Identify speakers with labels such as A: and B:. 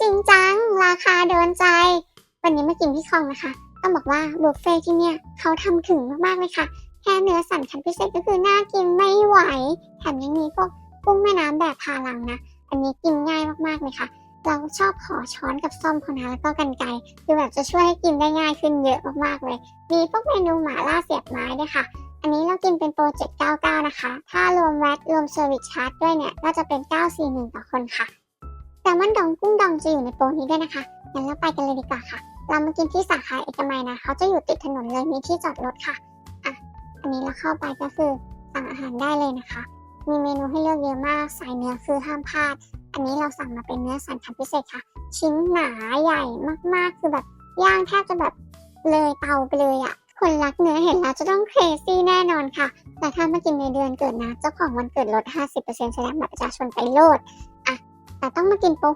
A: จริงจัง ราคาโดนใจ วันนี้มากินที่คลองนะคะ ต้องบอกว่าบุฟเฟ่ที่เนี่ยเขาทำถึงมากๆเลยค่ะ แค่เนื้อสันคันพิเศษก็คือน่ากินไม่ไหว แถมยังมีพวกกุ้งแม่น้ำแบบพาลังนะ อันนี้กินง่ายมากๆเลยค่ะ เราชอบขอช้อนกับซ่อมเขานะแล้วก็กันไกคือแบบจะช่วยให้กินได้ง่ายขึ้นเยอะมากๆเลย มีพวกเมนูหมาล่าเสียบไม้ด้วยค่ะอันนี้เรากินเป็นโปร799 นะคะ ถ้ารวมแวตรวมเซอร์วิสชาร์จด้วยเนี่ย ก็จะเป็น 941 ต่อคนค่ะ ลมอนดองกุ้งดองจะอยู่ในโปรนี้ด้วยนะคะงั้นเราไปกันเลยดีกว่าค่ะ เรามากินที่สาขาเอกมัยนะเขาจะอยู่ติดถนนเลยมีที่จอดรถค่ะอะ อันนี้เราเข้าไปก็คือสั่งอาหารได้เลยนะคะ มีเมนูให้เลือกเยอะมากสายเนื้อคือห้ามพลาด อันนี้เราสั่งมาเป็นเนื้อสันคันพิเศษค่ะ ชิ้นหนาใหญ่มากๆคือแบบย่างแทบจะแบบเลยเตาไปเลยอะคนรักเนื้อเห็นแล้วจะต้องเครซี่แน่นอนค่ะ แต่ถ้ามากินในเดือนเกิดนะ เจ้าของวันเกิดลด 50%แสดงบัตรประชาชนไปโลด แต่ต้องมากินโปร